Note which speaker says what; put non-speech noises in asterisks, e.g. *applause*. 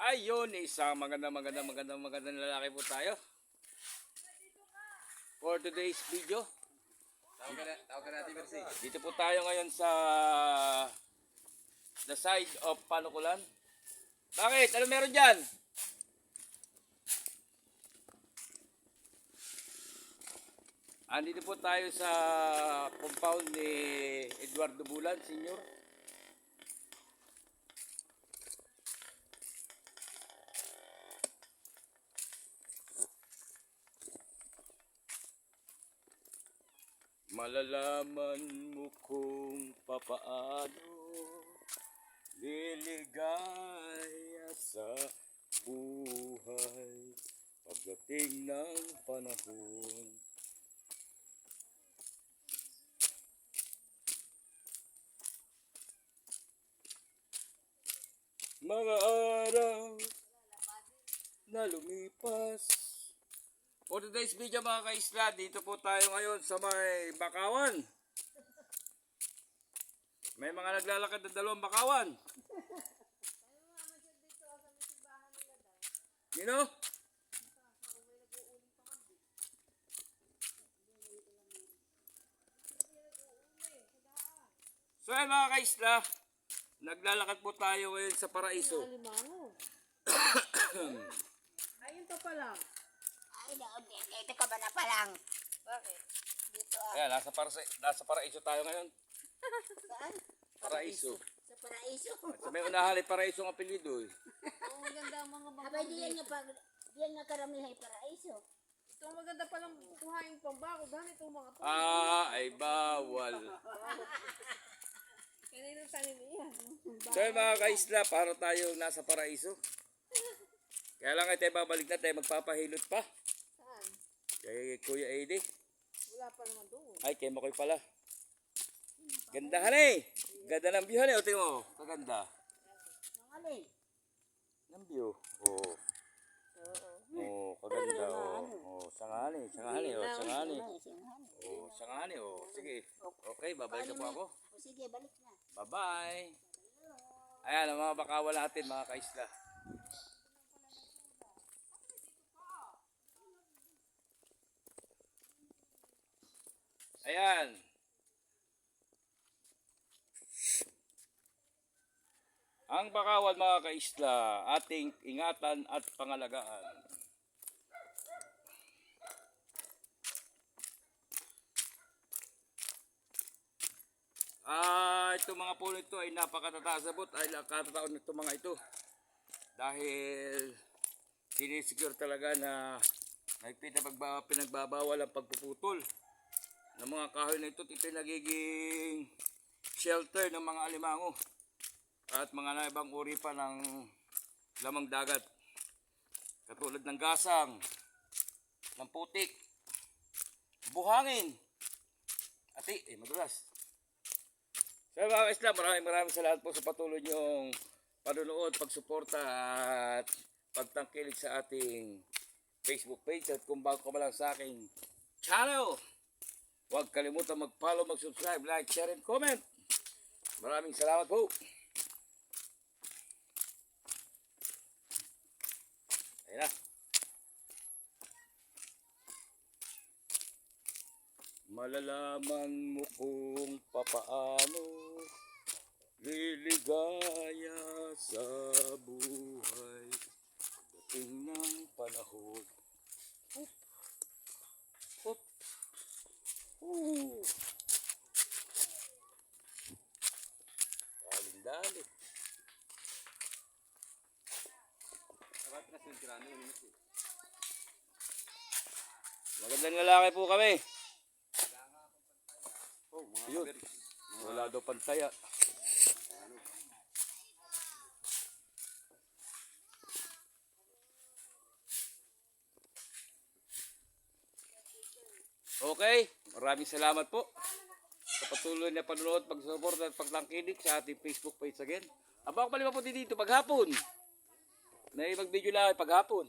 Speaker 1: Ayun, isang maganda, maganda, maganda, maganda lalaki po tayo. For today's video,
Speaker 2: Tawag ka na, tawag ka natin, Mercy.
Speaker 1: dito po tayo ngayon sa the side of Panukulan. Bakit? Ano meron dyan? Andito po tayo sa compound ni Eduardo Bulan, Senior. Malalaman mo kung papaano liligaya sa buhay pagdating ng panahon. Mga araw na lumipas. For today's video mga kaisla, dito po tayo ngayon sa may bakawan. May mga naglalakad na dalawang bakawan. Sino? So ayun mga kaisla, naglalakad po tayo ngayon sa paraiso. *coughs*
Speaker 3: Ayun pa pala.
Speaker 4: Dito ka ba na palang?
Speaker 3: Bakit?
Speaker 4: Dito ah.
Speaker 1: Ayan, nasa, paraiso, nasa paraiso tayo ngayon.
Speaker 4: Saan?
Speaker 1: Paraiso.
Speaker 4: Sa paraiso.
Speaker 1: At sa may unahan ay paraiso ang apelido eh.
Speaker 3: Oo, maganda ang mga bangka.
Speaker 4: Abay, diyan nga pag diyan nga karamihay paraiso.
Speaker 3: Ito ang maganda palang kuhain pambako. Ganito ang mga to.
Speaker 1: Ah, ay bawal. *laughs*
Speaker 3: Kaninong tanim iyan?
Speaker 1: So yun, mga kaisla, para tayo nasa paraiso. Kaya lang ay tayo babalik na tayo magpapahilot pa. Kay Kuya Edi.
Speaker 3: Wala pa naman doon.
Speaker 1: Ay, kay Makoy pala. Gandahan eh. Ganda ng view eh. O, tingnan mo. Kaganda.
Speaker 4: Ang alin?
Speaker 1: Ng view. Oo. Oo, kaganda. Oo, oh, sangani, sangani, oh, sangani. Oh, sangani, oh. Sige. Okay, babalik na po ako.
Speaker 4: Sige, balik na.
Speaker 1: Bye-bye. Ayan, ang mga bakawan natin, mga kaisla. Ayan. Ang bakawan mga kaisla, ating ingatan at pangalagaan. Ah, itong mga puno ito ay napakatatasabot ay nakatataon nito mga ito. Dahil sinisecure talaga na may pinagba, pinagbabawal ang pagpuputol ng mga kahoy na ito. Ito ay nagiging shelter ng mga alimango at mga ibang uri pa ng lamang dagat. Katulad ng gasang, ng putik, buhangin, ati, eh madulas. So mga ka-Islam, maraming maraming salamat po sa patuloy niyong panunood, pagsuporta at pagtangkilik sa ating Facebook page at kung bago ka lang sa aking channel, huwag kalimutan mag-follow, mag-subscribe, like, share, and comment. Maraming salamat po. Na. Malalaman mo kung papaano liligaya sa buhay dating ng panahon. Magandang lalaki po kami. Oh, Yun. Wala daw pantaya. Okay, maraming salamat po sa patuloy na panonood, pag-support at pagtangkilik sa ating Facebook page again. Abang pala po dito paghapon. May mag-video lang paghapon.